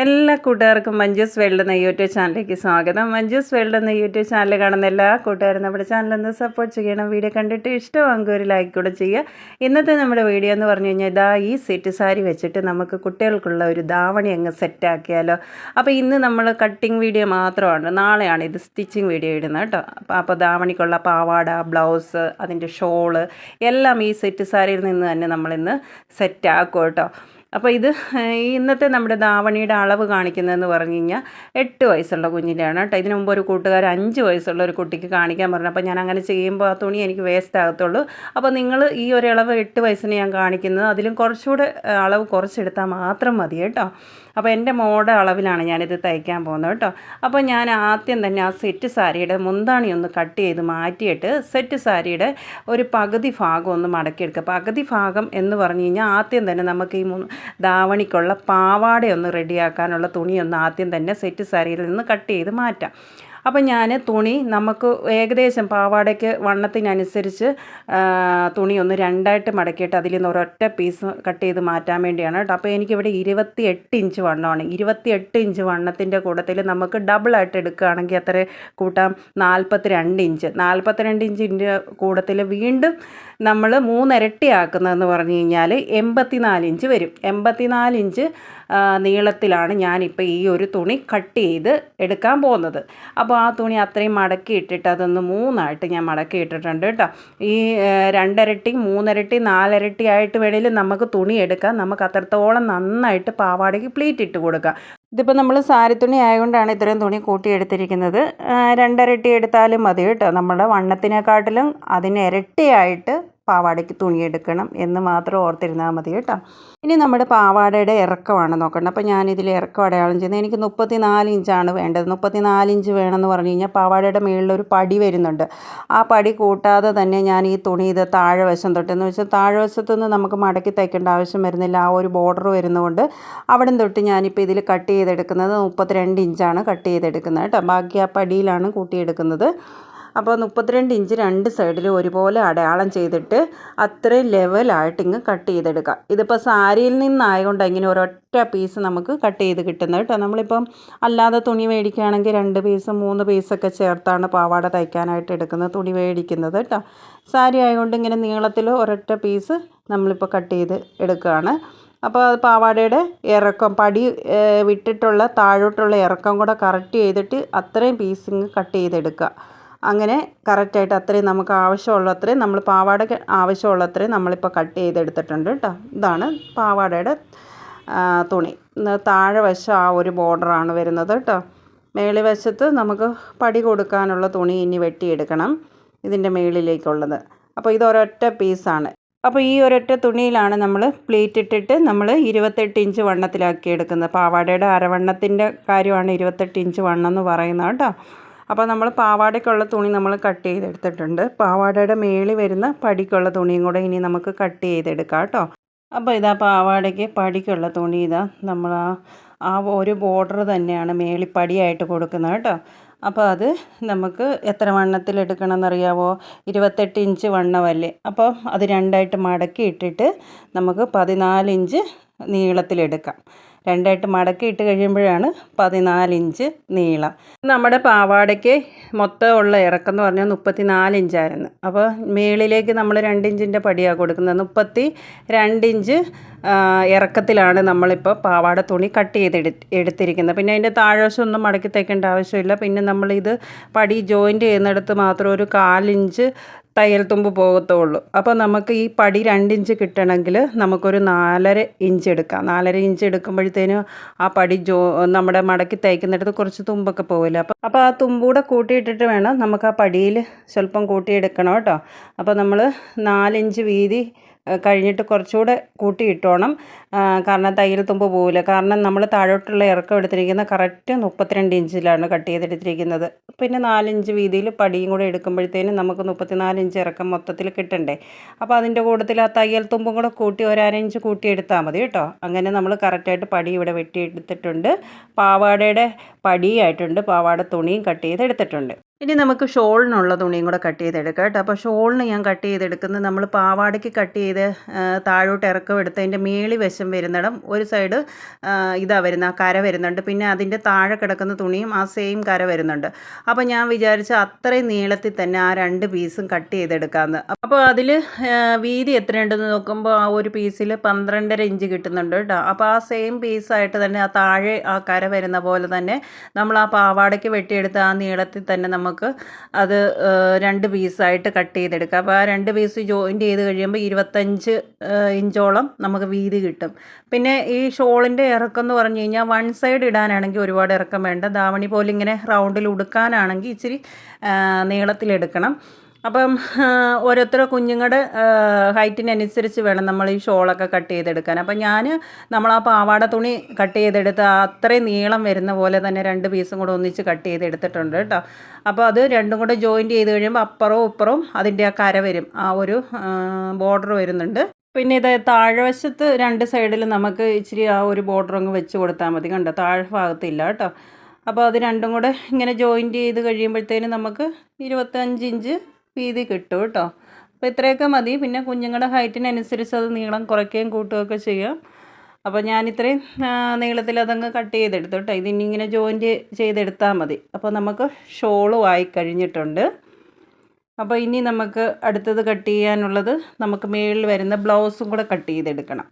എല്ലാ കൂട്ടുകാർക്കും മഞ്ജുസ് വേൾഡ് എന്ന യൂട്യൂബ് ചാനലിലേക്ക് സ്വാഗതം. മഞ്ജുസ് വേൾഡ് എന്ന യൂട്യൂബ് ചാനൽ കാണുന്ന എല്ലാ കൂട്ടുകാരും നമ്മുടെ ചാനലൊന്ന് സപ്പോർട്ട് ചെയ്യണം. വീഡിയോ കണ്ടിട്ട് ഇഷ്ടമാകുമ്പോൾ ഒരു ലൈക്ക് കൂടെ ചെയ്യുക. ഇന്നത്തെ നമ്മുടെ വീഡിയോ എന്ന് പറഞ്ഞു കഴിഞ്ഞാൽ ഇതാ ഈ സെറ്റ് സാരി വെച്ചിട്ട് നമുക്ക് കുട്ടികൾക്കുള്ള ഒരു ധാവണി അങ്ങ് സെറ്റാക്കിയാലോ അപ്പോൾ ഇന്ന് നമ്മൾ കട്ടിങ് വീഡിയോ മാത്രമാണ്. നാളെയാണ് ഇത് സ്റ്റിച്ചിങ് വീഡിയോ ഇടുന്നത് കേട്ടോ. അപ്പോൾ അപ്പോൾ ധാവണിക്കുള്ള പാവാട ബ്ലൗസ് അതിന്റെ ഷോൾ എല്ലാം ഈ സെറ്റ് സാരിയിൽ നിന്ന് തന്നെ നമ്മളിന്ന് സെറ്റാക്കും കേട്ടോ. അപ്പോൾ ഇത് ഇന്നത്തെ നമ്മുടെ ധാവണിയുടെ അളവ് കാണിക്കുന്നതെന്ന് പറഞ്ഞു കഴിഞ്ഞാൽ എട്ട് വയസ്സുള്ള കുഞ്ഞിന്റെയാണ് കേട്ടോ. ഇതിനു മുമ്പ് ഒരു കൂട്ടുകാർ അഞ്ച് വയസ്സുള്ള ഒരു കുട്ടിക്ക് കാണിക്കാൻ പറഞ്ഞു. അപ്പോൾ ഞാൻ അങ്ങനെ ചെയ്യുമ്പോൾ ആ തുണി എനിക്ക് വേസ്റ്റ് ആകത്തുള്ളൂ. അപ്പോൾ നിങ്ങൾ ഈ ഒരു അളവ് എട്ട് വയസ്സിന് ഞാൻ കാണിക്കുന്നത് അതിലും കുറച്ചുകൂടെ അളവ് കുറച്ചെടുത്താൽ മാത്രം മതി കേട്ടോ. അപ്പോൾ എന്റെ മോഡ അളവിലാണ് ഞാനിത് തയ്ക്കാൻ പോകുന്നത് കേട്ടോ. അപ്പോൾ ഞാൻ ആദ്യം തന്നെ ആ സെറ്റ് സാരിയുടെ മുന്താണി ഒന്ന് കട്ട് ചെയ്ത് മാറ്റിയിട്ട് സെറ്റ് സാരിയുടെ ഒരു പകുതി ഭാഗം ഒന്ന് മടക്കിയെടുക്കുക. പകുതി ഭാഗം എന്ന് പറഞ്ഞു കഴിഞ്ഞാൽ ആദ്യം തന്നെ നമുക്ക് ഈ ധാവണിക്കുള്ള പാവാടയൊന്ന് റെഡിയാക്കാനുള്ള തുണിയൊന്ന് ആദ്യം തന്നെ സെറ്റ് സാരിയിൽ നിന്ന് കട്ട് ചെയ്ത് മാറ്റാം. അപ്പം ഞാൻ തുണി നമുക്ക് ഏകദേശം പാവാടയ്ക്ക് വണ്ണത്തിനനുസരിച്ച് തുണി ഒന്ന് രണ്ടായിട്ട് മടക്കിയിട്ട് അതിൽ നിന്ന് ഒരൊറ്റ പീസ് കട്ട് ചെയ്ത് മാറ്റാൻ വേണ്ടിയാണ് കേട്ടോ. അപ്പോൾ എനിക്കിവിടെ ഇരുപത്തി എട്ട് ഇഞ്ച് വണ്ണമാണ്. ഇരുപത്തി എട്ട് ഇഞ്ച് വണ്ണത്തിന്റെ കൂട്ടത്തിൽ നമുക്ക് ഡബിളായിട്ട് എടുക്കുകയാണെങ്കിൽ അത്ര കൂട്ടാം നാൽപ്പത്തി രണ്ട് ഇഞ്ച്. നാൽപ്പത്തി രണ്ട് ഇഞ്ചിന്റെ കൂടത്തിൽ വീണ്ടും നമ്മൾ മൂന്നിരട്ടിയാക്കുന്നതെന്ന് പറഞ്ഞു കഴിഞ്ഞാൽ എൺപത്തിനാല് ഇഞ്ച് വരും. എൺപത്തിനാല് ഇഞ്ച് നീളത്തിലാണ് ഞാനിപ്പോൾ ഈ ഒരു തുണി കട്ട് ചെയ്ത് എടുക്കാൻ പോകുന്നത്. അപ്പോൾ ആ തുണി അത്രയും മടക്കി ഇട്ടിട്ട് അതൊന്ന് മൂന്നായിട്ട് ഞാൻ മടക്കി ഇട്ടിട്ടുണ്ട് കേട്ടോ. ഈ രണ്ടരട്ടി മൂന്നരട്ടി നാലരട്ടി ആയിട്ട് വേണേലും നമുക്ക് തുണി എടുക്കാം. നമുക്ക് അത്രത്തോളം നന്നായിട്ട് പാവാടയ്ക്ക് പ്ലീറ്റ് ഇട്ട് കൊടുക്കാം. ഇതിപ്പോൾ നമ്മൾ സാരി തുണി ആയതുകൊണ്ടാണ് ഇത്രയും തുണി കൂട്ടിയെടുത്തിരിക്കുന്നത് രണ്ടരട്ടി എടുത്താലും മതി കേട്ടോ. നമ്മുടെ വണ്ണത്തിനെക്കാട്ടിലും അതിന് പാവാടയ്ക്ക് തുണി എടുക്കണം എന്ന് മാത്രം ഓർത്തിരുന്നാൽ മതി കേട്ടോ. ഇനി നമ്മുടെ പാവാടയുടെ ഇറക്കമാണ് നോക്കേണ്ടത്. അപ്പോൾ ഞാനിതിൽ ഇറക്കം അടയാളം ചെയ്യുന്നത് എനിക്ക് മുപ്പത്തി നാല് ഇഞ്ചാണ് വേണ്ടത്. മുപ്പത്തി നാല് ഇഞ്ച് വേണമെന്ന് പറഞ്ഞു കഴിഞ്ഞാൽ പാവാടയുടെ മുകളിലൊരു പടി വരുന്നുണ്ട്. ആ പടി കൂട്ടാതെ തന്നെ ഞാൻ ഈ തുണി ഇത് താഴെ വശം തൊട്ടെന്ന് വെച്ചാൽ താഴെ വശത്തു നിന്ന് നമുക്ക് മടക്കി തയ്ക്കേണ്ട ആവശ്യം വരുന്നില്ല. ആ ഒരു ബോർഡർ വരുന്നതുകൊണ്ട് അവിടെ തൊട്ട് ഞാനിപ്പോൾ ഇതിൽ കട്ട് ചെയ്തെടുക്കുന്നത് മുപ്പത്തിരണ്ട് ഇഞ്ചാണ് കട്ട് ചെയ്തെടുക്കുന്നത് കേട്ടോ. ബാക്കി ആ പടിയിലാണ് കൂട്ടിയെടുക്കുന്നത്. അപ്പോൾ മുപ്പത്തിരണ്ട് ഇഞ്ച് രണ്ട് സൈഡിലും ഒരുപോലെ അടയാളം ചെയ്തിട്ട് അത്രയും ലെവലായിട്ട് ഇങ്ങ് കട്ട് ചെയ്തെടുക്കാം. ഇതിപ്പോൾ സാരിയിൽ നിന്നായതുകൊണ്ട് ഇങ്ങനെ ഒരൊറ്റ പീസ് നമുക്ക് കട്ട് ചെയ്ത് കിട്ടുന്നത് കേട്ടോ. നമ്മളിപ്പം അല്ലാതെ തുണി മേടിക്കുകയാണെങ്കിൽ രണ്ട് പീസ് മൂന്ന് പീസൊക്കെ ചേർത്താണ് പാവാട തയ്ക്കാനായിട്ട് എടുക്കുന്നത് തുണി മേടിക്കുന്നത് കേട്ടോ. സാരി ആയതുകൊണ്ട് ഇങ്ങനെ നീളത്തിൽ ഒരൊറ്റ പീസ് നമ്മളിപ്പോൾ കട്ട് ചെയ്ത് എടുക്കുകയാണ്. അപ്പോൾ അത് പാവാടയുടെ ഇറക്കം പടി വിട്ടിട്ടുള്ള താഴോട്ടുള്ള ഇറക്കം കൂടെ കറക്റ്റ് ചെയ്തിട്ട് അത്രയും പീസിങ് കട്ട് ചെയ്തെടുക്കുക. അങ്ങനെ കറക്റ്റായിട്ട് അത്രയും നമുക്ക് ആവശ്യമുള്ള അത്രയും നമ്മൾ പാവാടയ്ക്ക് ആവശ്യമുള്ള അത്രയും നമ്മളിപ്പോൾ കട്ട് ചെയ്തെടുത്തിട്ടുണ്ട് കേട്ടോ. ഇതാണ് പാവാടയുടെ തുണി. താഴെ വശം ആ ഒരു ബോർഡറാണ് വരുന്നത് കേട്ടോ. മേളി വശത്ത് നമുക്ക് പടി കൊടുക്കാനുള്ള തുണി ഇനി വെട്ടിയെടുക്കണം. ഇതിന്റെ മേളിലേക്കുള്ളത്. അപ്പോൾ ഇത് പീസാണ് അപ്പോൾ ഈ ഒരൊറ്റ തുണിയിലാണ് നമ്മൾ പ്ലേറ്റ് ഇട്ടിട്ട് നമ്മൾ ഇരുപത്തെട്ട് ഇഞ്ച് വണ്ണത്തിലാക്കി എടുക്കുന്നത്. പാവാടയുടെ അരവണ്ണത്തിന്റെ കാര്യമാണ് ഇരുപത്തെട്ട് ഇഞ്ച് വണ്ണം എന്ന് പറയുന്നത് കേട്ടോ. അപ്പോൾ നമ്മൾ പാവാടയ്ക്കുള്ള തുണി നമ്മൾ കട്ട് ചെയ്തെടുത്തിട്ടുണ്ട്. പാവാടയുടെ മേളിൽ വരുന്ന പടിക്കുള്ള തുണിയും കൂടെ ഇനി നമുക്ക് കട്ട് ചെയ്തെടുക്കാം കേട്ടോ. അപ്പോൾ ഇതാ പാവാടയ്ക്ക് പടിക്കുള്ള തുണി ഇതാ. നമ്മൾ ആ ആ ഒരു ബോർഡർ തന്നെയാണ് മേളിപ്പടിയായിട്ട് കൊടുക്കുന്നത് കേട്ടോ. അപ്പോൾ അത് നമുക്ക് എത്ര വണ്ണത്തിൽ എടുക്കണം എന്നറിയാവോ ഇരുപത്തെട്ട് ഇഞ്ച് വണ്ണമല്ലേ? അപ്പോൾ അത് രണ്ടായിട്ട് മടക്കി ഇട്ടിട്ട് നമുക്ക് പതിനാല് ഇഞ്ച് നീളത്തിലെടുക്കാം. രണ്ടായിട്ട് മടക്കി ഇട്ട് കഴിയുമ്പോഴാണ് പതിനാല് ഇഞ്ച് നീളം. നമ്മുടെ പാവാടയ്ക്ക് മൊത്തം ഉള്ള ഇറക്കം എന്ന് പറഞ്ഞാൽ മുപ്പത്തി നാല് ഇഞ്ചായിരുന്നു. അപ്പോൾ മേളിലേക്ക് നമ്മൾ രണ്ട് ഇഞ്ചിന്റെ പടിയാണ് കൊടുക്കുന്നത്. മുപ്പത്തി രണ്ട് ഇഞ്ച് ഇറക്കത്തിലാണ് നമ്മളിപ്പോൾ പാവാട തുണി കട്ട് ചെയ്ത് എടുത്തിരിക്കുന്നത്. പിന്നെ അതിന്റെ താഴ്വശം ഒന്നും മടക്കി തയ്ക്കേണ്ട ആവശ്യമില്ല. പിന്നെ നമ്മളിത് പടി ജോയിന്റ് ചെയ്യുന്നിടത്ത് മാത്രം ഒരു കാലിഞ്ച് തയ്യൽ തുമ്പ് പോകത്തുള്ളൂ. അപ്പോൾ നമുക്ക് ഈ പടി രണ്ടിഞ്ച് കിട്ടണമെങ്കിൽ നമുക്കൊരു നാലര ഇഞ്ച് എടുക്കാം. നാലര ഇഞ്ച് എടുക്കുമ്പോഴത്തേനും ആ പടി ജോ നമ്മുടെ മടക്കി തയ്ക്കുന്നിടത്ത് കുറച്ച് തുമ്പൊക്കെ പോകില്ല അപ്പോൾ അപ്പോൾ ആ തുമ്പൂടെ കൂട്ടിയിട്ടിട്ട് വേണം നമുക്ക് ആ പടിയിൽ സ്വല്പം കൂട്ടിയെടുക്കണം കേട്ടോ. അപ്പോൾ നമ്മൾ നാലിഞ്ച് വീതി കഴിഞ്ഞിട്ട് കുറച്ചുകൂടെ കൂട്ടിയിട്ടോണം. കാരണം തയ്യൽ തുമ്പ് പോവില്ല. കാരണം നമ്മൾ താഴോട്ടുള്ള ഇറക്കം എടുത്തിരിക്കുന്ന കറക്റ്റ് മുപ്പത്തിരണ്ട് ഇഞ്ചിലാണ് കട്ട് ചെയ്തെടുത്തിരിക്കുന്നത്. പിന്നെ നാലിഞ്ച് വീതിയിൽ പടിയും കൂടെ എടുക്കുമ്പോഴത്തേനും നമുക്ക് മുപ്പത്തിനാല് ഇഞ്ച് ഇറക്കം മൊത്തത്തിൽ കിട്ടണ്ടേ. അപ്പോൾ അതിന്റെ കൂട്ടത്തിൽ ആ തയ്യൽ തുമ്പും കൂടെ കൂട്ടി ഒരു കൂട്ടിയെടുത്താൽ കൂട്ടി എടുത്താൽ മതി കേട്ടോ. അങ്ങനെ നമ്മൾ കറക്റ്റായിട്ട് പടി ഇവിടെ വെട്ടിയെടുത്തിട്ടുണ്ട്. പാവാടയുടെ പടിയായിട്ടുണ്ട്. പാവാട തുണിയും കട്ട് ചെയ്തെടുത്തിട്ടുണ്ട്. ഇനി നമുക്ക് ഷോളിനുള്ള തുണിയും കൂടെ കട്ട് ചെയ്തെടുക്കാം കേട്ടോ. അപ്പോൾ ഷോളിന് ഞാൻ കട്ട് ചെയ്തെടുക്കുന്നത് നമ്മൾ പാവാടയ്ക്ക് കട്ട് ചെയ്ത് താഴോട്ട് ഇറക്കം എടുത്ത് അതിന്റെ മേളി വശം വരുന്നിടം ഒരു സൈഡ് ഇതാ വരുന്ന കര വരുന്നുണ്ട്. പിന്നെ അതിന്റെ താഴെ കിടക്കുന്ന തുണിയും ആ സെയിം കര വരുന്നുണ്ട്. അപ്പോൾ ഞാൻ വിചാരിച്ച അത്രയും നീളത്തിൽ തന്നെ ആ രണ്ട് പീസും കട്ട് ചെയ്തെടുക്കാമെന്ന്. അപ്പോൾ അതിൽ വീതി എത്രയുണ്ടെന്ന് നോക്കുമ്പോൾ ആ ഒരു പീസിൽ പന്ത്രണ്ടര ഇഞ്ച് കിട്ടുന്നുണ്ട് കേട്ടോ. അപ്പോൾ ആ സെയിം പീസായിട്ട് തന്നെ ആ താഴെ ആ കര വരുന്ന പോലെ തന്നെ നമ്മൾ ആ പാവാടയ്ക്ക് വെട്ടിയെടുത്ത് ആ നീളത്തിൽ തന്നെ നമുക്ക് അത് രണ്ട് പീസായിട്ട് കട്ട് ചെയ്തെടുക്കാം. അപ്പോൾ ആ രണ്ട് പീസ് ജോയിന്റ് ചെയ്ത് കഴിയുമ്പോൾ ഇരുപത്തഞ്ച് ഇഞ്ചോളം നമുക്ക് വീതി കിട്ടും. പിന്നെ ഈ ഷോളിന്റെ ഇറക്കം എന്ന് പറഞ്ഞു കഴിഞ്ഞാൽ വൺ സൈഡ് ഇടാനാണെങ്കിൽ ഒരുപാട് ഇറക്കം വേണ്ട. ദാവണി പോലെ ഇങ്ങനെ റൗണ്ടിൽ ഉടുക്കാനാണെങ്കിൽ ഇച്ചിരി നീളത്തിലെടുക്കണം. അപ്പം ആ, ഓരോരുത്തരുടെ കുഞ്ഞുങ്ങളുടെ ഹൈറ്റിനനുസരിച്ച് വേണം നമ്മൾ ഈ ഷോളൊക്കെ കട്ട് ചെയ്തെടുക്കാൻ. അപ്പം ഞാൻ നമ്മൾ ആ പാവാട തുണി കട്ട് ചെയ്തെടുത്ത് അത്രയും നീളം വരുന്ന പോലെ തന്നെ രണ്ട് പീസും കൂടെ ഒന്നിച്ച് കട്ട് ചെയ്തെടുത്തിട്ടുണ്ട് കേട്ടോ. അപ്പോൾ അത് രണ്ടും കൂടെ ജോയിന്റ് ചെയ്ത് കഴിയുമ്പോൾ അപ്പുറവും ഇപ്പുറവും അതിന്റെ ആ കര വരും. ആ ഒരു ബോർഡർ വരുന്നുണ്ട്. പിന്നെ ഇത് താഴ്വശത്ത് രണ്ട് സൈഡിൽ നമുക്ക് ഇച്ചിരി ആ ഒരു ബോർഡർ അങ്ങ് വെച്ച് കൊടുത്താൽ മതി. കണ്ടോ? താഴ് ഭാഗത്തില്ല കേട്ടോ. അപ്പോൾ അത് രണ്ടും കൂടെ ഇങ്ങനെ ജോയിന്റ് ചെയ്ത് കഴിയുമ്പോഴത്തേന് നമുക്ക് ഇരുപത്തഞ്ച് ഇഞ്ച് വീതി കിട്ടും കേട്ടോ. അപ്പോൾ ഇത്രയൊക്കെ മതി. പിന്നെ കുഞ്ഞുങ്ങളുടെ ഹൈറ്റിനനുസരിച്ച് അത് നീളം കുറയ്ക്കുകയും കൂട്ടുകയൊക്കെ ചെയ്യാം. അപ്പോൾ ഞാൻ ഇത്രയും നീളത്തിൽ അതങ്ങ് കട്ട് ചെയ്തെടുത്തു കേട്ടോ. ഇതിനിങ്ങനെ ജോയിന്റ് ചെയ്തെടുത്താൽ മതി. അപ്പോൾ നമുക്ക് ഷോളും ആയി കഴിഞ്ഞിട്ടുണ്ട്. അപ്പോൾ ഇനി നമുക്ക് അടുത്തത് കട്ട് ചെയ്യാനുള്ളത് നമുക്ക് മേളിൽ വരുന്ന ബ്ലൗസും കൂടെ കട്ട് ചെയ്തെടുക്കണം.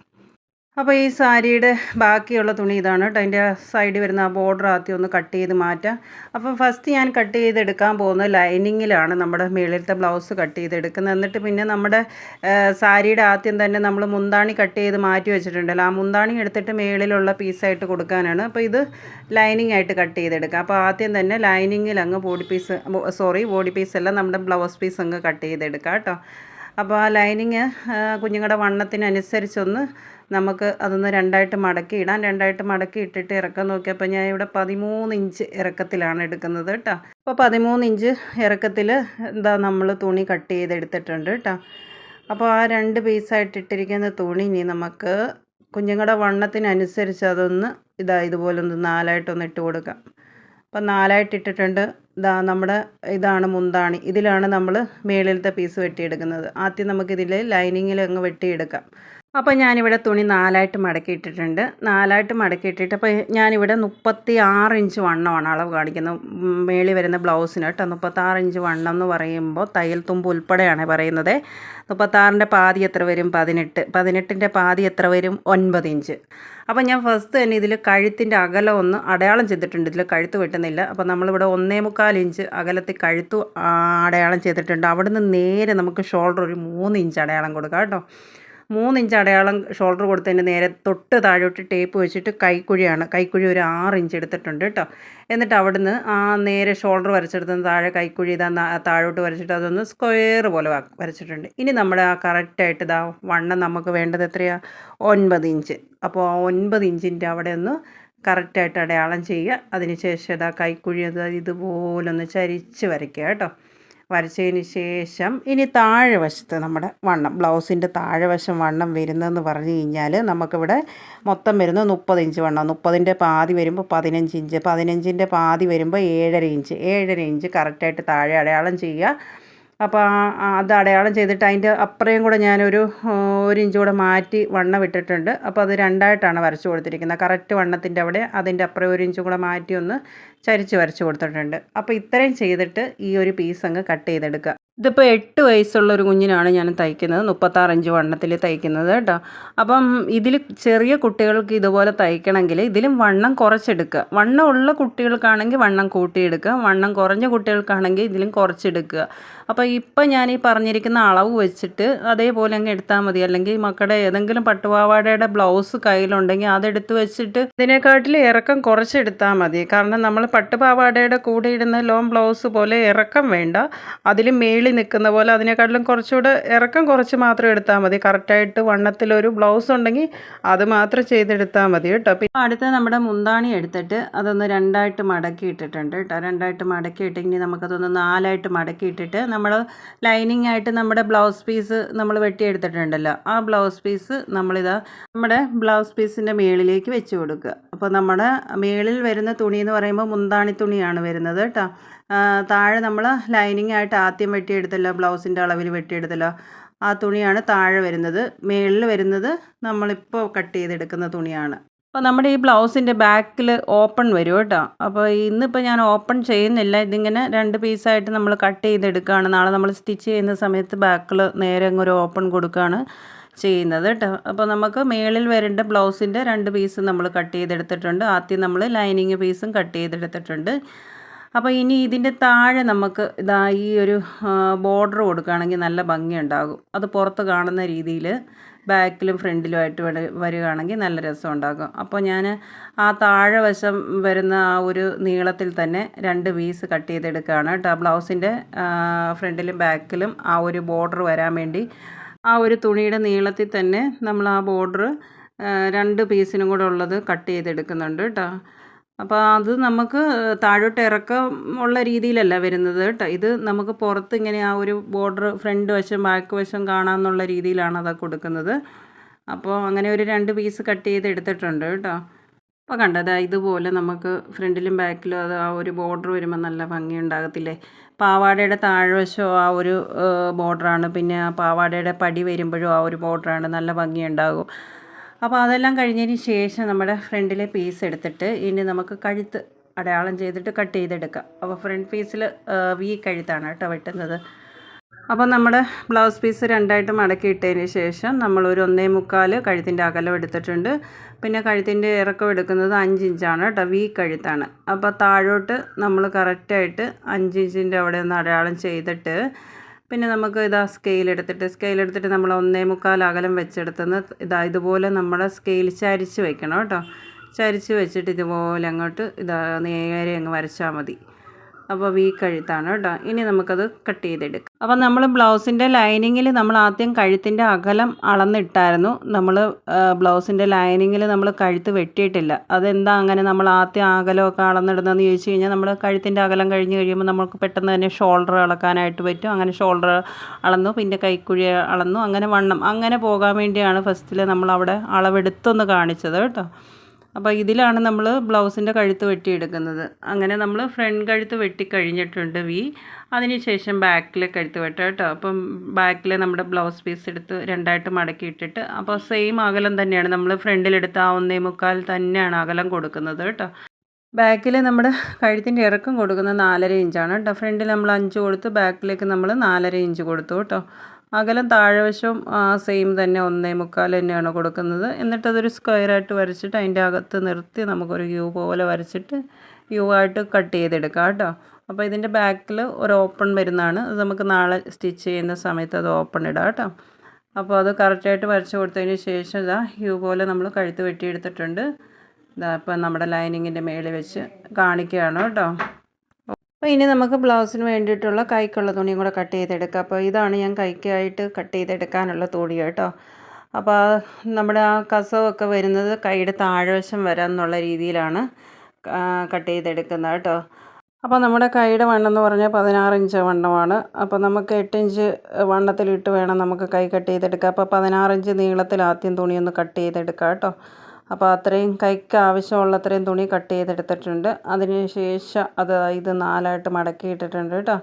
അപ്പോൾ ഈ സാരിയുടെ ബാക്കിയുള്ള തുണി ഇതാണ് കേട്ടോ. അതിന്റെ സൈഡിൽ വരുന്ന ആ ബോർഡർ ആദ്യം ഒന്ന് കട്ട് ചെയ്ത് മാറ്റാം. അപ്പം ഫസ്റ്റ് ഞാൻ കട്ട് ചെയ്തെടുക്കാൻ പോകുന്നത് ലൈനിങ്ങിലാണ് നമ്മുടെ മേളിലത്തെ ബ്ലൗസ് കട്ട് ചെയ്തെടുക്കുന്നത്. എന്നിട്ട് പിന്നെ നമ്മുടെ സാരിയുടെ ആദ്യം തന്നെ നമ്മൾ മുന്താണി കട്ട് ചെയ്ത് മാറ്റി വെച്ചിട്ടുണ്ടല്ലോ. ആ മുന്താണി എടുത്തിട്ട് മേളിലുള്ള പീസായിട്ട് കൊടുക്കാനാണ്. അപ്പോൾ ഇത് ലൈനിങ് ആയിട്ട് കട്ട് ചെയ്തെടുക്കാം അപ്പോൾ ആദ്യം തന്നെ ലൈനിങ്ങിൽ അങ്ങ് body piece sorry body piece എല്ലാം നമ്മുടെ ബ്ലൗസ് പീസ് അങ്ങ് കട്ട് ചെയ്തെടുക്കാം കേട്ടോ. അപ്പോൾ ആ ലൈനിങ് കുഞ്ഞുങ്ങളുടെ വണ്ണത്തിനനുസരിച്ചൊന്ന് നമുക്ക് അതൊന്ന് രണ്ടായിട്ട് മടക്കി ഇടാം രണ്ടായിട്ട് മടക്കി ഇട്ടിട്ട് ഇറക്കം നോക്കിയപ്പോൾ ഞാൻ ഇവിടെ പതിമൂന്ന് ഇഞ്ച് ഇറക്കത്തിലാണ് എടുക്കുന്നത് കേട്ടോ. അപ്പോൾ പതിമൂന്ന് ഇഞ്ച് ഇറക്കത്തിൽ എന്താ നമ്മൾ തുണി കട്ട് ചെയ്തെടുത്തിട്ടുണ്ട് കേട്ടോ. അപ്പോൾ ആ രണ്ട് പീസായിട്ട് ഇട്ടിരിക്കുന്ന തുണി ഇനി നമുക്ക് കുഞ്ഞുങ്ങളുടെ വണ്ണത്തിനനുസരിച്ച് അതൊന്ന് ഇതാ ഇതുപോലെ ഒന്ന് നാലായിട്ടൊന്ന് ഇട്ട് കൊടുക്കാം. അപ്പം നാലായിട്ട് ഇട്ടിട്ടുണ്ട് ഇതാ നമ്മുടെ ഇതാണ് മുന്താണി. ഇതിലാണ് നമ്മൾ മേളിലത്തെ പീസ് വെട്ടിയെടുക്കുന്നത്. ആദ്യം നമുക്കിതിൽ ലൈനിങ്ങിൽ അങ്ങ് വെട്ടിയെടുക്കാം. അപ്പോൾ ഞാനിവിടെ തുണി നാലായിട്ട് മടക്കിയിട്ടിട്ടുണ്ട്. നാലായിട്ട് മടക്കിയിട്ടിട്ട് അപ്പോൾ ഞാനിവിടെ മുപ്പത്തി ആറ് ഇഞ്ച് വണ്ണമാണ് അളവ് കാണിക്കുന്നത്. മേളി വരുന്ന ബ്ലൗസിന് കേട്ടോ. മുപ്പത്താറ് ഇഞ്ച് വണ്ണം എന്ന് പറയുമ്പോൾ തയ്യൽ തുമ്പ് ഉൾപ്പെടെയാണ് പറയുന്നത്. മുപ്പത്താറിന്റെ പാതി എത്ര വരും? പതിനെട്ട്. പതിനെട്ടിന്റെ പാതി എത്ര വരും? ഒൻപത് ഇഞ്ച്. അപ്പോൾ ഞാൻ ഫസ്റ്റ് തന്നെ ഇതിൽ കഴുത്തിന്റെ അകലം ഒന്ന് അടയാളം ചെയ്തിട്ടുണ്ട്. ഇതിൽ കഴുത്ത് വെട്ടുന്നില്ല. അപ്പോൾ നമ്മളിവിടെ ഒന്നേ മുക്കാൽ ഇഞ്ച് അകലത്തിൽ കഴുത്ത് അടയാളം ചെയ്തിട്ടുണ്ട്. അവിടുന്ന് നേരെ നമുക്ക് ഷോൾഡർ ഒരു മൂന്ന് ഇഞ്ച് അടയാളം കൊടുക്കാം കേട്ടോ. മൂന്ന് ഇഞ്ച് അടയാളം ഷോൾഡർ കൊടുത്തതിന് നേരെ തൊട്ട് താഴോട്ട് ടേപ്പ് വെച്ചിട്ട് കൈക്കുഴിയാണ്. കൈക്കുഴി ഒരു ആറ് ഇഞ്ച് എടുത്തിട്ടുണ്ട് കേട്ടോ. എന്നിട്ട് അവിടുന്ന് ആ നേരെ ഷോൾഡർ വരച്ചെടുത്ത് താഴെ കൈക്കുഴി ഇതാ താഴോട്ട് വരച്ചിട്ട് അതൊന്ന് സ്ക്വയർ പോലെ വരച്ചിട്ടുണ്ട്. ഇനി നമ്മുടെ ആ കറക്റ്റായിട്ട് ഇതാ വണ്ണം നമുക്ക് വേണ്ടത് എത്രയാണ് ഒൻപത് ഇഞ്ച്. അപ്പോൾ ആ ഒൻപത് ഇഞ്ചിന്റെ അവിടെ ഒന്ന് കറക്റ്റായിട്ട് അടയാളം ചെയ്യുക. അതിനുശേഷം ഇതാ കൈക്കുഴി അത് ഇതുപോലൊന്ന് ചരിച്ച് വരയ്ക്കുക കേട്ടോ. വരച്ചതിന് ശേഷം ഇനി താഴെ വശത്ത് നമ്മുടെ വണ്ണം ബ്ലൗസിന്റെ താഴെ വശം വണ്ണം വരുന്നതെന്ന് പറഞ്ഞു കഴിഞ്ഞാൽ നമുക്കിവിടെ മൊത്തം വരുന്നത് മുപ്പത് ഇഞ്ച് വണ്ണം മുപ്പതിന്റെ പാതി വരുമ്പോൾ പതിനഞ്ച് ഇഞ്ച് പതിനഞ്ചിന്റെ പാതി വരുമ്പോൾ ഏഴര ഇഞ്ച്. ഏഴര ഇഞ്ച് കറക്റ്റായിട്ട് താഴെ അടയാളം ചെയ്യുക. അപ്പോൾ അത് അടയാളം ചെയ്തിട്ട് അതിന്റെ അപ്പുറയും കൂടെ ഞാനൊരു ഒരു ഇഞ്ച് കൂടെ മാറ്റി വണ്ണം ഇട്ടിട്ടുണ്ട്. അപ്പോൾ അത് രണ്ടായിട്ടാണ് വരച്ച് കൊടുത്തിരിക്കുന്നത്. കറക്റ്റ് വണ്ണത്തിന്റെ അവിടെ അതിന്റെ അപ്പുറം ഒരു ഇഞ്ച് കൂടെ മാറ്റി ഒന്ന് ചരിച്ച് വരച്ച് കൊടുത്തിട്ടുണ്ട്. അപ്പോൾ ഇത്രയും ചെയ്തിട്ട് ഈ ഒരു പീസ് അങ്ങ് കട്ട് ചെയ്തെടുക്കുക. ഇതിപ്പോൾ എട്ട് വയസ്സുള്ള ഒരു കുഞ്ഞിനാണ് ഞാൻ തയ്ക്കുന്നത്. മുപ്പത്താറ് ഇഞ്ച് വണ്ണത്തിൽ തയ്ക്കുന്നത് കേട്ടോ. അപ്പം ഇതിൽ ചെറിയ കുട്ടികൾക്ക് ഇതുപോലെ തയ്ക്കണമെങ്കിൽ ഇതിലും വണ്ണം കുറച്ചെടുക്കുക. വണ്ണം ഉള്ള കുട്ടികൾക്കാണെങ്കിൽ വണ്ണം കൂട്ടിയെടുക്കുക. വണ്ണം കുറഞ്ഞ കുട്ടികൾക്കാണെങ്കിൽ ഇതിലും കുറച്ചെടുക്കുക. അപ്പോൾ ഇപ്പം ഞാൻ ഈ പറഞ്ഞിരിക്കുന്ന അളവ് വെച്ചിട്ട് അതേപോലെ അങ്ങ് എടുത്താൽ മതി. അല്ലെങ്കിൽ മക്കളുടെ ഏതെങ്കിലും പട്ടുപാവാടയുടെ ബ്ലൗസ് കയ്യിലുണ്ടെങ്കിൽ അതെടുത്ത് വെച്ചിട്ട് ഇതിനെക്കാട്ടിൽ ഇറക്കം കുറച്ചെടുത്താൽ മതി. കാരണം നമ്മൾ പട്ടുപാവാടയുടെ കൂടെ ഇടുന്ന ലോങ് ബ്ലൗസ് പോലെ ഇറക്കം വേണ്ട. അതിൽ മേളി നിൽക്കുന്ന പോലെ അതിനെക്കാട്ടിലും കുറച്ചുകൂടെ ഇറക്കം കുറച്ച് മാത്രം എടുത്താൽ മതി. കറക്റ്റായിട്ട് വണ്ണത്തിലൊരു ബ്ലൗസ് ഉണ്ടെങ്കിൽ അത് മാത്രം ചെയ്തെടുത്താൽ മതി കേട്ടോ. പിന്നെ അടുത്ത നമ്മുടെ മുന്താണി എടുത്തിട്ട് അതൊന്ന് രണ്ടായിട്ട് മടക്കി ഇട്ടിട്ടുണ്ട് കേട്ടോ. രണ്ടായിട്ട് മടക്കി ഇട്ടെങ്കിൽ നമുക്കതൊന്ന് നാലായിട്ട് മടക്കി ഇട്ടിട്ട് നമ്മൾ ലൈനിങ് ആയിട്ട് നമ്മുടെ ബ്ലൗസ് പീസ് നമ്മൾ വെട്ടിയെടുത്തിട്ടുണ്ടല്ലോ. ആ ബ്ലൗസ് പീസ് നമ്മളിതാ നമ്മുടെ ബ്ലൗസ് പീസിന്റെ മേളിലേക്ക് വെച്ച് കൊടുക്കുക. അപ്പോൾ നമ്മുടെ മേളിൽ വരുന്ന തുണി എന്ന് പറയുമ്പോൾ മുന്താണി തുണിയാണ് വരുന്നത് കേട്ടോ താഴെ നമ്മൾ ലൈനിങ് ആയിട്ട് ആദ്യം വെട്ടിയെടുത്തല്ലോ ബ്ലൗസിന്റെ അളവിൽ വെട്ടിയെടുത്തല്ലോ ആ തുണിയാണ് താഴെ വരുന്നത്. മേളിൽ വരുന്നത് നമ്മളിപ്പോൾ കട്ട് ചെയ്തെടുക്കുന്ന തുണിയാണ്. അപ്പോൾ നമ്മുടെ ഈ ബ്ലൗസിന്റെ ബാക്കിൽ ഓപ്പൺ വരും കേട്ടോ. അപ്പോൾ ഇന്നിപ്പോൾ ഞാൻ ഓപ്പൺ ചെയ്യുന്നില്ല. ഇതിങ്ങനെ രണ്ട് പീസായിട്ട് നമ്മൾ കട്ട് ചെയ്തെടുക്കുകയാണ്. നാളെ നമ്മൾ സ്റ്റിച്ച് ചെയ്യുന്ന സമയത്ത് ബാക്കിൽ നേരെ അങ്ങ് ഒരു ഓപ്പൺ കൊടുക്കുകയാണ് ചെയ്യുന്നത് കേട്ടോ. അപ്പോൾ നമുക്ക് മേളിൽ വരേണ്ട ബ്ലൗസിന്റെ രണ്ട് പീസ് നമ്മൾ കട്ട് ചെയ്തെടുത്തിട്ടുണ്ട്. ആദ്യം നമ്മൾ ലൈനിങ് പീസും കട്ട് ചെയ്തെടുത്തിട്ടുണ്ട്. അപ്പോൾ ഇനി ഇതിന്റെ താഴെ നമുക്ക് ഇതാ ഈ ഒരു ബോർഡർ കൊടുക്കുകയാണെങ്കിൽ നല്ല ഭംഗിയുണ്ടാകും. അത് പുറത്ത് കാണുന്ന രീതിയിൽ ബാക്കിലും ഫ്രണ്ടിലുമായിട്ട് വര വരികയാണെങ്കിൽ നല്ല രസം ഉണ്ടാകും അപ്പോൾ ഞാൻ ആ താഴെ വശം വരുന്ന ആ ഒരു നീളത്തിൽ തന്നെ രണ്ട് പീസ് കട്ട് ചെയ്തെടുക്കുകയാണ്. കേട്ടോ ബ്ലൗസിന്റെ ഫ്രണ്ടിലും ബാക്കിലും ആ ഒരു ബോർഡർ വരാൻ വേണ്ടി ആ ഒരു തുണിയുടെ നീളത്തിൽ തന്നെ നമ്മൾ ആ ബോർഡർ രണ്ട് പീസിനും കൂടെ ഉള്ളത് കട്ട് ചെയ്തെടുക്കുന്നുണ്ട് കേട്ടോ അപ്പോൾ അത് നമുക്ക് താഴോട്ട് ഇറക്കം ഉള്ള രീതിയിലല്ല വരുന്നത് കേട്ടോ. ഇത് നമുക്ക് പുറത്ത് ഇങ്ങനെ ആ ഒരു ബോർഡർ ഫ്രണ്ട് വശം ബാക്ക് വശം കാണാമെന്നുള്ള രീതിയിലാണ് അത് കൊടുക്കുന്നത്. അപ്പോൾ അങ്ങനെ ഒരു രണ്ട് പീസ് കട്ട് ചെയ്ത് എടുത്തിട്ടുണ്ട് കേട്ടോ. അപ്പോൾ കണ്ടത് ഇതുപോലെ നമുക്ക് ഫ്രണ്ടിലും ബാക്കിലും അത് ആ ഒരു ബോർഡർ വരുമ്പോൾ നല്ല ഭംഗി ഉണ്ടാകത്തില്ലേ? പാവാടയുടെ താഴ്വശോ ആ ഒരു ബോർഡറാണ് പിന്നെ ആ പാവാടയുടെ പടി വരുമ്പോഴും ആ ഒരു ബോർഡറാണ് നല്ല ഭംഗി ഉണ്ടാകും. അപ്പോൾ അതെല്ലാം കഴിഞ്ഞതിന് ശേഷം നമ്മുടെ ഫ്രണ്ടിലെ പീസ് എടുത്തിട്ട് ഇനി നമുക്ക് കഴുത്ത് അടയാളം ചെയ്തിട്ട് കട്ട് ചെയ്തെടുക്കാം. അപ്പോൾ ഫ്രണ്ട് പീസിൽ വി കഴുത്താണ് കേട്ടോ വെട്ടുന്നത്. അപ്പോൾ നമ്മുടെ ബ്ലൗസ് പീസ് രണ്ടായിട്ട് മടക്കി ഇട്ടതിന് ശേഷം നമ്മൾ ഒരു ഒന്നേ മുക്കാൽ കഴുത്തിന്റെ അകലം എടുത്തിട്ടുണ്ട്. പിന്നെ കഴുത്തിന്റെ ഇറക്കം എടുക്കുന്നത് അഞ്ച് ഇഞ്ചാണ് കേട്ടോ വി കഴുത്താണ്. അപ്പോൾ താഴോട്ട് നമ്മൾ കറക്റ്റായിട്ട് അഞ്ച് ഇഞ്ചിന്റെ അവിടെ ഒന്ന് അടയാളം ചെയ്തിട്ട് പിന്നെ നമുക്ക് ഇതാ സ്കെയിൽ എടുത്തിട്ട് സ്കെയിൽ എടുത്തിട്ട് നമ്മൾ ഒന്നേ മുക്കാൽ അകലം വെച്ചെടുത്തുനിന്ന് ഇതാ ഇതുപോലെ നമ്മുടെ സ്കെയിൽ ചരിച്ച് വെക്കണം കേട്ടോ. ചരിച്ച് വെച്ചിട്ട് ഇതുപോലെ അങ്ങോട്ട് ഇതാ നേരെ അങ്ങ് വരച്ചാൽ മതി. അപ്പോൾ വീ കഴുത്താണ് കേട്ടോ. ഇനി നമുക്കത് കട്ട് ചെയ്തെടുക്കാം. അപ്പോൾ നമ്മൾ ബ്ലൗസിന്റെ ലൈനിങ്ങിൽ നമ്മൾ ആദ്യം കഴുത്തിന്റെ അകലം അളന്നിട്ടായിരുന്നു. നമ്മൾ ബ്ലൗസിന്റെ ലൈനിങ്ങിൽ നമ്മൾ കഴുത്ത് വെട്ടിയിട്ടില്ല. അതെന്താ അങ്ങനെ നമ്മൾ ആദ്യം അകലമൊക്കെ അളന്നിടുന്നതെന്ന് ചോദിച്ചു കഴിഞ്ഞാൽ നമ്മൾ കഴുത്തിന്റെ അകലം കഴിഞ്ഞ് കഴിയുമ്പോൾ നമുക്ക് പെട്ടെന്ന് തന്നെ ഷോൾഡർ അളക്കാനായിട്ട് പറ്റും. അങ്ങനെ ഷോൾഡർ അളന്നു പിന്നെ കൈക്കുഴി അളന്നു അങ്ങനെ വണ്ണം. അങ്ങനെ പോകാൻ വേണ്ടിയാണ് ഫസ്റ്റിൽ നമ്മൾ അവിടെ അളവെടുത്തൊന്ന് കാണിച്ചത് കേട്ടോ. അപ്പോൾ ഇതിലാണ് നമ്മൾ ബ്ലൗസിന്റെ കഴുത്ത് വെട്ടിയെടുക്കുന്നത്. അങ്ങനെ നമ്മൾ ഫ്രണ്ട് കഴുത്ത് വെട്ടി കഴിഞ്ഞിട്ടുണ്ട് വി. അതിനുശേഷം ബാക്കിലെ കഴുത്ത് വെട്ടുക കേട്ടോ. അപ്പം ബാക്കിലെ നമ്മുടെ ബ്ലൗസ് പീസ് എടുത്ത് രണ്ടായിട്ട് മടക്കി ഇട്ടിട്ട് അപ്പോൾ സെയിം അകലം തന്നെയാണ്. നമ്മൾ ഫ്രണ്ടിലെടുത്ത് ആ ഒന്നേ മുക്കാൽ തന്നെയാണ് അകലം കൊടുക്കുന്നത് കേട്ടോ. ബാക്കിൽ നമ്മുടെ കഴുത്തിന്റെ ഇറക്കം കൊടുക്കുന്നത് നാലര ഇഞ്ചാണ് കേട്ടോ. ഫ്രണ്ടിൽ നമ്മൾ അഞ്ച് കൊടുത്ത് ബാക്കിലേക്ക് നമ്മൾ നാലര ഇഞ്ച് കൊടുത്തു കേട്ടോ. അകലം താഴെവശവും സെയിം തന്നെ ഒന്നേ മുക്കാൽ തന്നെയാണ് കൊടുക്കുന്നത്. എന്നിട്ട് അതൊരു സ്ക്വയറായിട്ട് വരച്ചിട്ട് അതിന്റെ അകത്ത് നിർത്തി നമുക്കൊരു യു പോലെ വരച്ചിട്ട് യു ആയിട്ട് കട്ട് ചെയ്തെടുക്കാം കേട്ടോ. അപ്പോൾ ഇതിന്റെ ബാക്കിൽ ഒരു ഓപ്പൺ വരുന്നതാണ്. അത് നമുക്ക് നാളെ സ്റ്റിച്ച് ചെയ്യുന്ന സമയത്ത് അത് ഓപ്പൺ ഇടാം കേട്ടോ. അപ്പോൾ അത് കറക്റ്റായിട്ട് വരച്ച് കൊടുത്തതിന് ശേഷം ഇതാ യു പോലെ നമ്മൾ കഴുത്ത് വെട്ടിയെടുത്തിട്ടുണ്ട്. ഇതാ ഇപ്പം നമ്മുടെ ലൈനിങ്ങിന്റെ മേളിൽ വെച്ച് കാണിക്കുകയാണ് കേട്ടോ. അപ്പോൾ ഇനി നമുക്ക് ബ്ലൗസിന് വേണ്ടിയിട്ടുള്ള കൈക്കുള്ള തുണിയും കൂടെ കട്ട് ചെയ്തെടുക്കാം. അപ്പോൾ ഇതാണ് ഞാൻ കൈക്കായിട്ട് കട്ട് ചെയ്തെടുക്കാനുള്ള തുണി കേട്ടോ. അപ്പോൾ നമ്മുടെ ആ കസവൊക്കെ വരുന്നത് കൈയുടെ താഴ്വശം വരാം എന്നുള്ള രീതിയിലാണ് കട്ട് ചെയ്തെടുക്കുന്നത് കേട്ടോ. അപ്പോൾ നമ്മുടെ കൈയുടെ വണ്ണം എന്ന് പറഞ്ഞാൽ പതിനാറ് ഇഞ്ച് വണ്ണമാണ്. അപ്പോൾ നമുക്ക് എട്ട് ഇഞ്ച് വണ്ണത്തിലിട്ട് വേണം നമുക്ക് കൈ കട്ട് ചെയ്തെടുക്കാം അപ്പോൾ പതിനാറ് ഇഞ്ച് നീളത്തിൽ ആദ്യം തുണിയൊന്ന് കട്ട് ചെയ്തെടുക്കാം കേട്ടോ. അപ്പോൾ അത്രയും കൈക്ക് ആവശ്യമുള്ള അത്രയും തുണി കട്ട് ചെയ്തെടുത്തിട്ടുണ്ട്. അതിന് ശേഷം അത് ഇത് നാലായിട്ട് മടക്കിയിട്ടിട്ടുണ്ട് കേട്ടോ.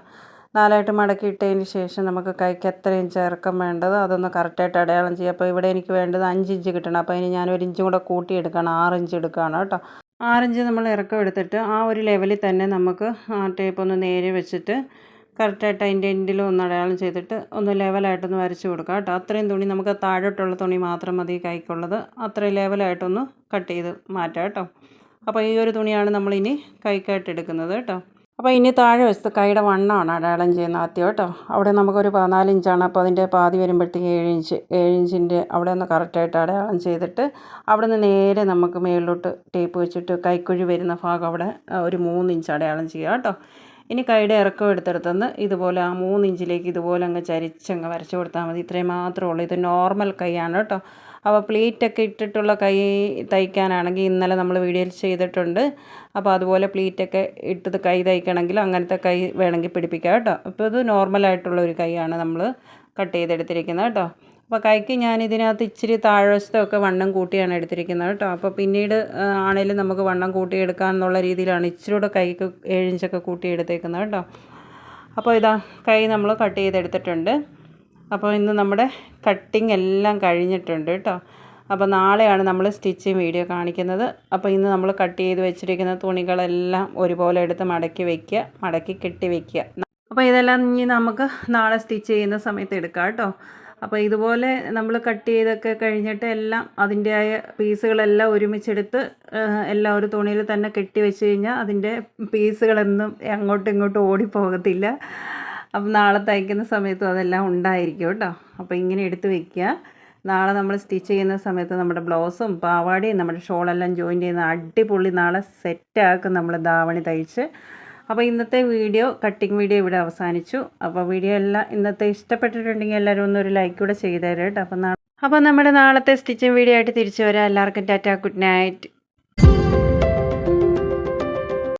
നാലായിട്ട് മടക്കിയിട്ടതിന് ശേഷം നമുക്ക് കൈക്ക് എത്ര ഇഞ്ച് വേണ്ടത് അതൊന്ന് കറക്റ്റായിട്ട് അടയാളം ചെയ്യുക അപ്പോൾ ഇവിടെ എനിക്ക് വേണ്ടത് അഞ്ച് ഇഞ്ച് കിട്ടണം. അപ്പോൾ ഇനി ഞാൻ ഒരു ഇഞ്ചും കൂടെ കൂട്ടി എടുക്കണം. ആറ് ഇഞ്ച് എടുക്കുകയാണ് കേട്ടോ. ഇഞ്ച് നമ്മൾ ഇറക്കം എടുത്തിട്ട് ആ ഒരു ലെവലിൽ തന്നെ നമുക്ക് ആ ടേപ്പ് ഒന്ന് നേരെ വെച്ചിട്ട് കറക്റ്റായിട്ട് അതിന്റെ എൻഡിൽ ഒന്ന് അടയാളം ചെയ്തിട്ട് ഒന്ന് ലെവലായിട്ടൊന്ന് വരച്ച് കൊടുക്കുക കേട്ടോ. അത്രയും തുണി നമുക്ക് താഴോട്ടുള്ള തുണി മാത്രം മതി കൈക്കുള്ളത്. അത്രയും ലെവലായിട്ടൊന്ന് കട്ട് ചെയ്ത് മാറ്റാം കേട്ടോ. അപ്പോൾ ഈ ഒരു തുണിയാണ് നമ്മളിനി കൈക്കായിട്ട് എടുക്കുന്നത് കേട്ടോ. അപ്പോൾ ഇനി താഴെ വശത്ത് കൈയുടെ വണ്ണമാണ് അടയാളം ചെയ്യുന്നത് ആദ്യം കേട്ടോ. അവിടെ നമുക്കൊരു പതിനാല് ഇഞ്ചാണ്. അപ്പോൾ അതിന്റെ പാതി വരുമ്പോഴത്തേക്ക് ഏഴ് ഇഞ്ച് ഏഴ് ഇഞ്ചിന്റെ അവിടെ ഒന്ന് കറക്റ്റായിട്ട് അടയാളം ചെയ്തിട്ട് അവിടെ നിന്ന് നേരെ നമുക്ക് മേളിലോട്ട് ടേപ്പ് വെച്ചിട്ട് കൈക്കുഴി വരുന്ന ഭാഗം അവിടെ ഒരു മൂന്ന് ഇഞ്ച് അടയാളം ചെയ്യുക കേട്ടോ. ഇനി കൈയുടെ ഇറക്കം എടുത്തെടുത്തുനിന്ന് ഇതുപോലെ ആ മൂന്നിഞ്ചിലേക്ക് ഇതുപോലെ അങ്ങ് ചരിച്ചങ്ങ് വരച്ച് കൊടുത്താൽ മതി. ഇത്രയും മാത്രമേ ഉള്ളൂ. ഇത് നോർമൽ കൈയാണ് കേട്ടോ. അപ്പോൾ പ്ലീറ്റൊക്കെ ഇട്ടിട്ടുള്ള കൈ തയ്ക്കാനാണെങ്കിൽ ഇന്നലെ നമ്മൾ വീഡിയോയിൽ ചെയ്തിട്ടുണ്ട്. അപ്പോൾ അതുപോലെ പ്ലീറ്റൊക്കെ ഇട്ടത് കൈ തയ്ക്കണമെങ്കിൽ അങ്ങനത്തെ കൈ വേണമെങ്കിൽ പിടിപ്പിക്കാം കേട്ടോ. അപ്പോൾ ഇത് നോർമലായിട്ടുള്ള ഒരു കൈയാണ് നമ്മൾ കട്ട് ചെയ്തെടുത്തിരിക്കുന്നത് കേട്ടോ. അപ്പോൾ കൈക്ക് ഞാൻ ഇതിനകത്ത് ഇച്ചിരി താഴ്വശത്തൊക്കെ വണ്ണം കൂട്ടിയാണ് എടുത്തിരിക്കുന്നത് കേട്ടോ. അപ്പോൾ പിന്നീട് ആണെങ്കിലും നമുക്ക് വണ്ണം കൂട്ടിയെടുക്കാം എന്നുള്ള രീതിയിലാണ് ഇച്ചിരി കൂടെ കൈക്ക് ഏഴിഞ്ചൊക്കെ കൂട്ടിയെടുത്തേക്കുന്നത് കേട്ടോ. അപ്പോൾ ഇതാ കൈ നമ്മൾ കട്ട് ചെയ്തെടുത്തിട്ടുണ്ട്. അപ്പോൾ ഇന്ന് നമ്മുടെ കട്ടിങ് എല്ലാം കഴിഞ്ഞിട്ടുണ്ട് കേട്ടോ. അപ്പോൾ നാളെയാണ് നമ്മൾ സ്റ്റിച്ചിങ് വീഡിയോ കാണിക്കുന്നത്. അപ്പോൾ ഇന്ന് നമ്മൾ കട്ട് ചെയ്ത് വെച്ചിരിക്കുന്ന തുണികളെല്ലാം ഒരുപോലെ എടുത്ത് മടക്കി വയ്ക്കുക മടക്കി കെട്ടി വയ്ക്കുക അപ്പോൾ ഇതെല്ലാം ഇനി നമുക്ക് നാളെ സ്റ്റിച്ച് ചെയ്യുന്ന സമയത്ത് എടുക്കാം കേട്ടോ. അപ്പോൾ ഇതുപോലെ നമ്മൾ കട്ട് ചെയ്തൊക്കെ കഴിഞ്ഞിട്ട് എല്ലാം അതിന്റെതായ പീസുകളെല്ലാം ഒരുമിച്ചെടുത്ത് എല്ലാം ഒരു തുണിയിൽ തന്നെ കെട്ടി വെച്ച് കഴിഞ്ഞാൽ അതിന്റെ പീസുകളൊന്നും അങ്ങോട്ടും ഇങ്ങോട്ടും ഓടിപ്പോകത്തില്ല അപ്പം നാളെ തയ്ക്കുന്ന സമയത്തും അതെല്ലാം ഉണ്ടായിരിക്കും കേട്ടോ. അപ്പോൾ ഇങ്ങനെ എടുത്ത് വെക്കുക നാളെ നമ്മൾ സ്റ്റിച്ച് ചെയ്യുന്ന സമയത്ത് നമ്മുടെ ബ്ലൗസും പാവാടിയും നമ്മുടെ ഷോളെല്ലാം ജോയിൻ ചെയ്യുന്ന അടിപൊളി നാളെ സെറ്റാക്കും നമ്മൾ ധാവണി തയ്ച്ച്. അപ്പോൾ ഇന്നത്തെ വീഡിയോ കട്ടിങ് വീഡിയോ ഇവിടെ അവസാനിച്ചു. അപ്പോൾ വീഡിയോ എല്ലാം ഇന്നത്തെ ഇഷ്ടപ്പെട്ടിട്ടുണ്ടെങ്കിൽ എല്ലാവരും ഒന്നൊരു ലൈക്ക് കൂടെ ചെയ്തേരെ കേട്ടോ. അപ്പോൾ അപ്പോൾ നമ്മുടെ നാളത്തെ സ്റ്റിച്ചിങ് വീഡിയോ ആയിട്ട് തിരിച്ചു വരാം. എല്ലാവർക്കും ടാറ്റ ഗുഡ് നൈറ്റ്.